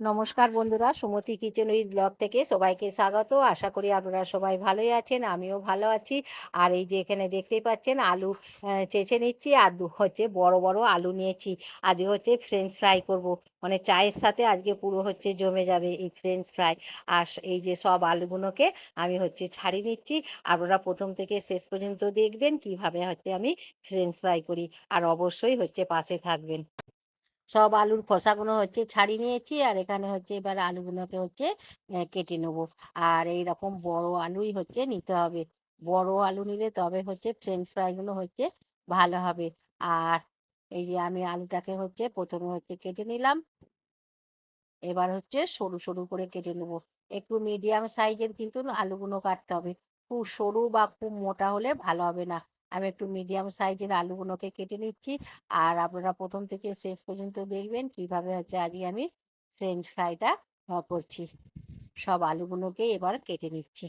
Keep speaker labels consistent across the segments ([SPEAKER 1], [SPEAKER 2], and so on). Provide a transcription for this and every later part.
[SPEAKER 1] নমস্কার বন্ধুরা, সুমতি kitchen with blog থেকে সবাইকে স্বাগত। আশা করি আপনারা সবাই ভালোই আছেন, আমিও ভালো আছি। আর এই যে এখানে দেখতেই পাচ্ছেন আলু চেঁচে নিচ্ছি আর দু- হচ্ছে বড় বড় আলু নিয়েছি। আজকে হচ্ছে ফ্রেঞ্চ ফ্রাই করব। মানে চায়ের সাথে আজকে পুরো হচ্ছে জমে যাবে এই ফ্রেঞ্চ ফ্রাই আর এই যে সব আলুগুলোকে আমি হচ্ছে ছাড়িয়ে নিচ্ছি। আপনারা প্রথম থেকে শেষ পর্যন্ত দেখবেন কীভাবে হচ্ছে আমি ফ্রেঞ্চ ফ্রাই করি। আর অবশ্যই হচ্ছে পাশে থাকবেন। সব আলুর খোসাগুলো হচ্ছে ছাড়িয়ে নিয়েছি, আর এখানে হচ্ছে এবার আলুগুলোকে হচ্ছে কেটে নেব। আর এই রকম বড় আলুই হচ্ছে নিতে হবে। বড় আলু নিলে তবে হচ্ছে ফ্রেঞ্চ ফ্রাই গুলো হচ্ছে ভালো হবে। আর এই যে আমি আলুটাকে হচ্ছে প্রথমে হচ্ছে কেটে নিলাম। এবার হচ্ছে সরু সরু করে কেটে নেব। একটু মিডিয়াম সাইজের কিন্তু আলুগুলো কাটতে হবে। খুব সরু বা খুব মোটা হলে ভালো হবে না। আমি একটু মিডিয়াম সাইজের আলুগুলোকে কেটে নিচ্ছি। আর আপনারা প্রথম থেকে শেষ পর্যন্ত দেখবেন কীভাবে হচ্ছে আজকে আমি ফ্রেঞ্চ ফ্রাইটা করছি। সব আলুগুলোকে এবার কেটে নিচ্ছি।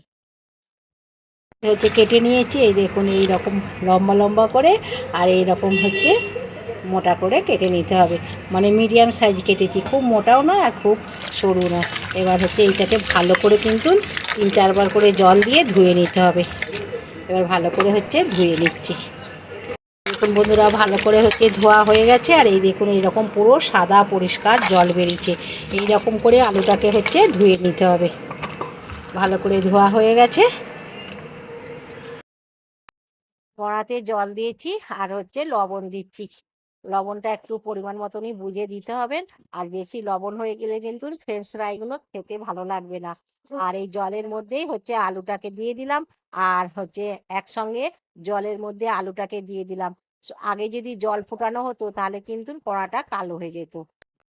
[SPEAKER 1] হচ্ছে কেটে নিয়েছি, এই দেখুন এই রকম লম্বা লম্বা করে আর এই রকম হচ্ছে মোটা করে কেটে নিতে হবে। মানে মিডিয়াম সাইজ কেটেছি, খুব মোটাও নয় আর খুব সরু নয়। এবার হচ্ছে এইটাকে ভালো করে কিন্তু তিন চারবার করে জল দিয়ে ধুয়ে নিতে হবে। এবার ভালো করে হচ্ছে ধুয়ে নিচ্ছি। দেখুন বন্ধুরা, ভালো করে হচ্ছে ধোয়া হয়ে গেছে, আর এই দেখুন এইরকম পুরো সাদা পরিষ্কার জল বেরিয়েছে। এই রকম করে আলুটাকে হচ্ছে ধুয়ে নিতে হবে। ভালো করে ধোয়া হয়ে গেছে। কড়াতে জল দিয়েছি আর হচ্ছে লবণ দিচ্ছি। লবণটা একটু পরিমাণ মতনই বুঝে দিতে হবে, আর বেশি লবণ হয়ে গেলে কিন্তু ফ্রেঞ্চ ফ্রাই গুলো খেতে ভালো লাগবে না। আর এই জলের মধ্যেই হচ্ছে আলুটাকে দিয়ে দিলাম। আর হচ্ছে একসঙ্গে জলের মধ্যে আলুটাকে দিয়ে দিলাম। আগে যদি জল ফোটানো হতো তাহলে কিন্তু কড়াটা কালো হয়ে যেত।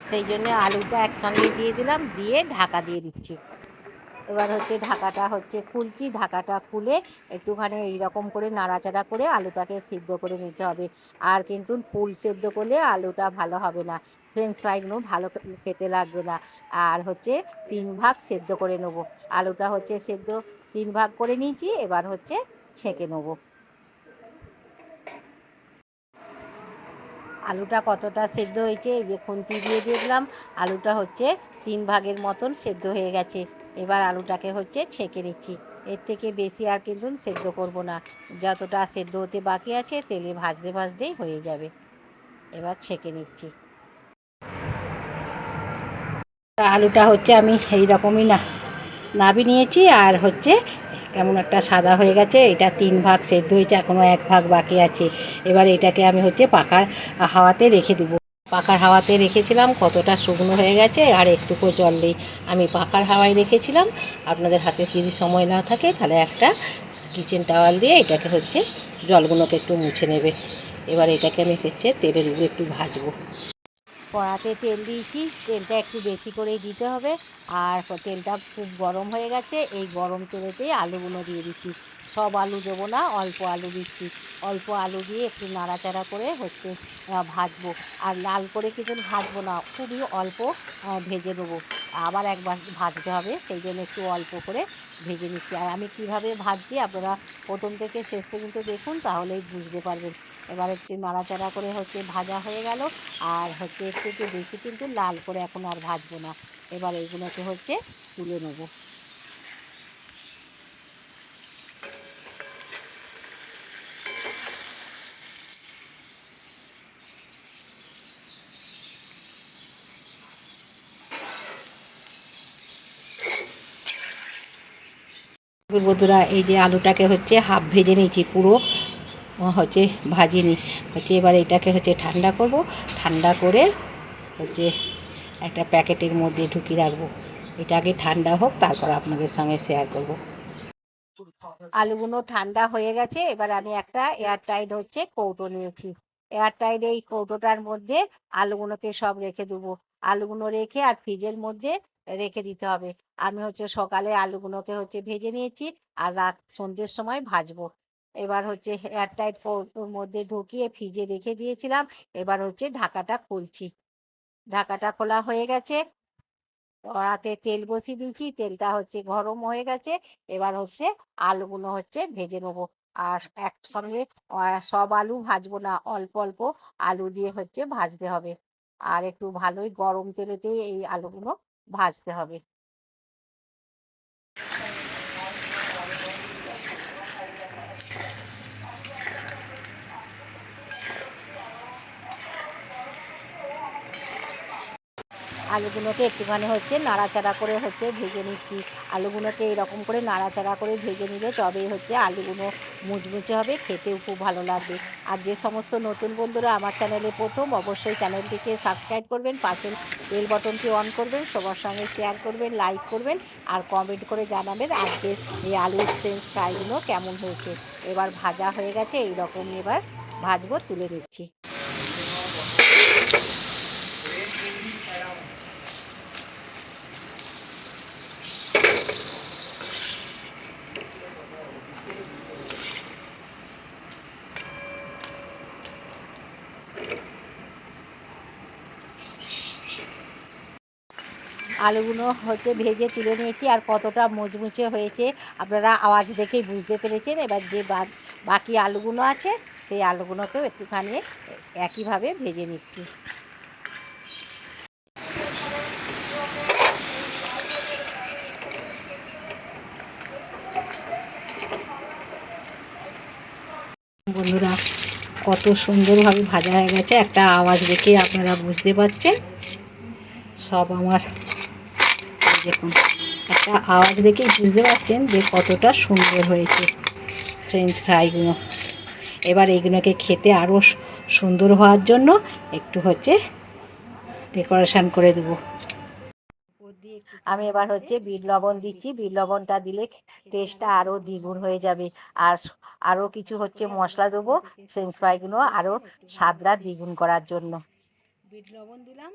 [SPEAKER 1] সেই জন্য আলুটা একসঙ্গে দিয়ে দিলাম, দিয়ে ঢাকা দিয়ে দিচ্ছি। এবার হচ্ছে ঢাকাটা হচ্ছে খুলছি, ঢাকাটা খুলে একটুখানি এইরকম করে নাড়াচাড়া করে আলুটাকে সিদ্ধ করে নিতে হবে। আর কিন্তু ফুল সেদ্ধ করলে আলুটা ভালো হবে না। ফ্রেঞ্চ ফ্রাইগুলো ভালো খেতে লাগবে না। আর হচ্ছে তিন ভাগ সেদ্ধ করে নেব। আলুটা হচ্ছে সেদ্ধ তিন ভাগ করে নিয়েছি, এবার হচ্ছে ছেঁকে নেব। আলুটা কতটা সেদ্ধ হয়েছে, এই যে খুন্তি দিয়ে দেখলাম, আলুটা হচ্ছে তিন ভাগের মতন সেদ্ধ হয়ে গেছে। এবার আলুটাকে হচ্ছে ছেঁকে নিচ্ছি। এর থেকে বেশি আর কিন্তু সেদ্ধ করব না। যতটা সেদ্ধ হতে বাকি আছে, তেলে ভাজতে ভাজতেই হয়ে যাবে। এবার ছেঁকে নিচ্ছি। আলুটা হচ্ছে আমি এই রকমই না নাবি নিয়েছি আর হচ্ছে কেমন একটা সাদা হয়ে গেছে, এটা তিন ভাগ সেদ্ধ হয়েছে এখনও এক ভাগ বাকি আছে। এবার এটাকে আমি হচ্ছে পাখার হাওয়াতে রেখে দেবো। পাখার হাওয়াতে রেখেছিলাম, কতটা শুকনো হয়ে গেছে, আর একটুকু জল নেই আমি পাখার হাওয়ায় রেখেছিলাম, আপনাদের হাতে যদি সময় না থাকে, তাহলে একটা কিচেন টাওয়াল দিয়ে এটাকে হচ্ছে জলগুলোকে একটু মুছে নেবে। এবার এটাকে আমি হচ্ছে তেলের উপরে একটু ভাজবো। কড়াতে তেল দিয়েছি, তেলটা একটু বেশি করেই দিতে হবে। আর তেলটা খুব গরম হয়ে গেছে, এই গরম তেলেতেই আলুগুলো দিয়ে দিচ্ছি। সব আলু দেবো না, অল্প আলু দিচ্ছি। অল্প আলু দিয়ে একটু নাড়াচাড়া করে হচ্ছে ভাজবো। আর লাল করে কিন্তু ভাজবো না, খুবই অল্প ভেজে দেবো আবার একবার ভাজতে হবে, সেই জন্য একটু অল্প করে ভেজে নিচ্ছি। আর আমি কীভাবে ভাজছি, আপনারা প্রথম থেকে শেষ পর্যন্ত দেখুন, তাহলেই বুঝতে পারবেন। এবার একটু নাড়াচাড়া করে হচ্ছে ভাজা হয়ে গেল। আর হচ্ছে একটু একটু বেশি কিন্তু লাল করে এখন আর ভাজবো না। এবার এইগুলোকে হচ্ছে তুলে নেব। বন্ধুরা, এই যে আলুটাকে হচ্ছে হাফ ভেজে নিয়েছি পুরো। হচ্ছে ভাজিনি। হচ্ছে এবার এটাকে হচ্ছে ঠান্ডা করব। ঠান্ডা করে হচ্ছে একটা প্যাকেটের মধ্যে ঢুকিয়ে রাখব। এটা আগে ঠান্ডা হোক, তারপর আপনাদের সঙ্গে শেয়ার করব। আলুগুলো ঠান্ডা হয়ে গেছে, এবার আমি একটা এয়ার টাইট হচ্ছে কৌটো নিয়েছি। এয়ার টাইট এই কৌটোটার মধ্যে আলুগুলোকে সব রেখে দেবো। আলুগুলো রেখে আর ফ্রিজের মধ্যে রেখে দিতে হবে। আমি হচ্ছে সকালে আলুগুলোকে হচ্ছে ভেজে নিয়েছি আর রাত সন্ধ্যের সময় ভাজবো। এবার হচ্ছে এয়ারটাইট কৌটোর মধ্যে ঢুকিয়ে ফ্রিজে রেখে দিয়েছিলাম। এবার হচ্ছে ঢাকাটা খুলছি। ঢাকাটা খোলা হয়ে গেছে। কড়াতে তেল বসিয়ে দিয়েছি। তেলটা হচ্ছে গরম হয়ে গেছে। এবার হচ্ছে আলুগুলো হচ্ছে ভেজে নেব। আর একসঙ্গে সব আলু ভাজবো না, অল্প অল্প আলু দিয়ে হচ্ছে ভাজতে হবে। আর একটু ভালোই গরম তেলেতেই এই আলুগুলো ভাজতে হবে। আলুগুলোকে একটুখানি হচ্ছে নাড়াচাড়া করে হচ্ছে ভেজে নিচ্ছি। আলুগুলোকে এরকম করে নাড়াচাড়া করে ভেজে নিলে তবেই হচ্ছে আলুগুলো মুচমুচে হবে, খেতেও খুব ভালো লাগবে। আর যে সমস্ত নতুন বন্ধুরা আমার চ্যানেলে প্রথম, অবশ্যই চ্যানেলটিকে সাবস্ক্রাইব করবেন পাশের বেল বটনটি অন করবেন, সবার সঙ্গে শেয়ার করবেন, লাইক করবেন, আর কমেন্ট করে জানাবেন আজকে এই আলুর ফ্রেঞ্চ ফ্রাইগুলো কেমন হয়েছে। এবার ভাজা হয়ে গেছে, এইরকম এবার ভাজবো, তুলে দিচ্ছি আলুগুলো হচ্ছে ভেজে তুলে নিয়েছি আর কতটা মুচমুচে হয়েছে আপনারা আওয়াজ দেখেই বুঝতে পেরেছেন। এবার যে বাকি আলুগুলো আছে, সেই আলুগুলোকেও একটুখানি একইভাবে ভেজে নিচ্ছি। বন্ধুরা, কত সুন্দরভাবে ভাজা হয়ে গেছে, একটা আওয়াজ দেখে আপনারা বুঝতে পারছেন। সব আমার দেখুন। একটা আওয়াজ দেখেই বুঝতে পারছেন যে কতটা সুন্দর হয়েছে ফ্রেঞ্চ ফ্রাইগুলো এবার এইগুলোকে খেতে আরও সুন্দর হওয়ার জন্য একটু হচ্ছে ডেকোরেশন করে দেবো। আমি এবার হচ্ছে বিট লবণ দিচ্ছি। বিট লবণটা দিলে টেস্টটা আরও দ্বিগুণ হয়ে যাবে। আর আরও কিছু হচ্ছে মশলা দেবো ফ্রেঞ্চ ফ্রাইগুলো আরও স্বাদটা দ্বিগুণ করার জন্য।
[SPEAKER 2] বিট লবণ দিলাম।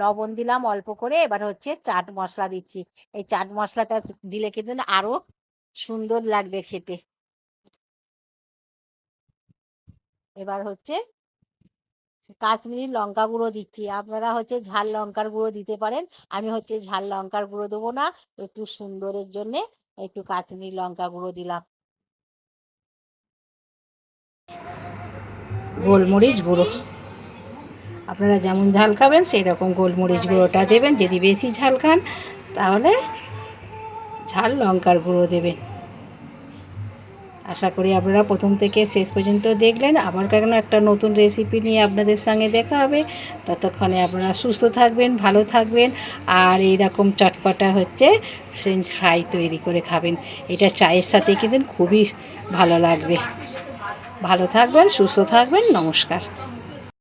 [SPEAKER 1] লবণ দিলাম অল্প করে, এবার হচ্ছে চাট মশলা দিচ্ছি। এই চাট মশলাটা দিলে কিন্তু আরও সুন্দর লাগবে খেতে। এবার হচ্ছে কাশ্মীরি লঙ্কা গুঁড়ো দিচ্ছি। আপনারা হচ্ছে ঝাল লঙ্কার গুঁড়ো দিতে পারেন। আমি হচ্ছে ঝাল লঙ্কার গুঁড়ো দেবো না, একটু সুন্দরের জন্য একটু কাশ্মীরি লঙ্কা গুঁড়ো দিলাম।
[SPEAKER 2] গোলমরিচ গুঁড়ো। আপনারা যেমন ঝাল খাবেন সেই রকম গোলমরিচ গুঁড়োটা দেবেন। যদি বেশি ঝাল খান, তাহলে ঝাল, লঙ্কার গুঁড়ো দেবেন। আশা করি আপনারা প্রথম থেকে শেষ পর্যন্ত দেখলেন। আবার কেন একটা নতুন রেসিপি নিয়ে আপনাদের সঙ্গে দেখা হবে। ততক্ষণে আপনারা সুস্থ থাকবেন, ভালো থাকবেন। আর এইরকম চটপটা হচ্ছে ফ্রেঞ্চ ফ্রাই তৈরি করে খাবেন। এটা চায়ের সাথে কিন্তু খুবই ভালো লাগবে। ভালো থাকবেন, সুস্থ থাকবেন। নমস্কার।